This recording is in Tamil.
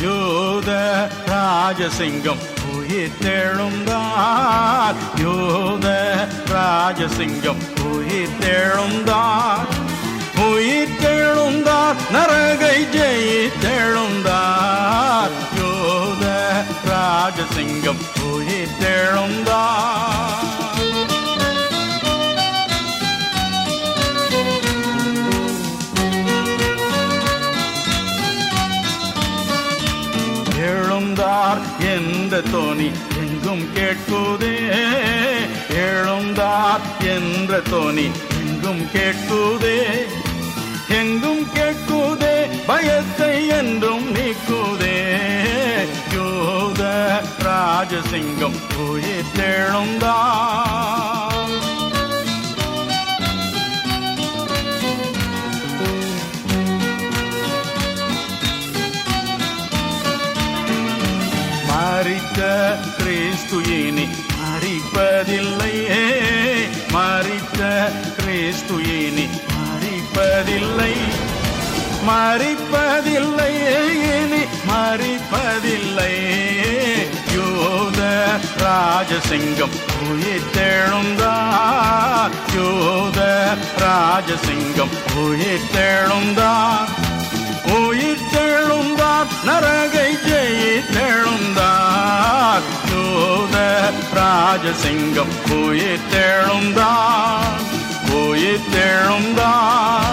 யோத ராஜசிங்கம். உயிர்த்தெழுந்தார். யோத ராஜசிங்கம். உயிர்த்தெழுந்தார். உயிர்த்தெழுந்தார். நரகை ஜெயித்தெழுந்தார். யோத ராஜசிங்கம். உயிர்த்தெழுந்தார். எழுந்தார் என்ற தோணி எங்கும் கேட்குதே? எழுந்தார் என்ற தோணி எங்கும் கேட்குதே? எங்கும் கேட்குதே? பயத்தை என்றும் நீக்குதே? யோத ராஜசிங்கம் போயே உயிர்த்தெழுந்தார் மறித்த கிறிஸ்து இனி மறிப்பதில்லையே. மறித்த கிறிஸ்து இனி மறிப்பதில்லை. மறிப்பதில்லை இனி மறிப்பதில்லை. யோத ராஜசிங்கம் உயிர்த்தெழுந்தார் யோத ராஜசிங்கம் உயிர்த்தெழுந்தார் உயிர்த்தெழு ராஜசிங்கம் கோயில் தேழும்தான் கோயில் தேழும்தான்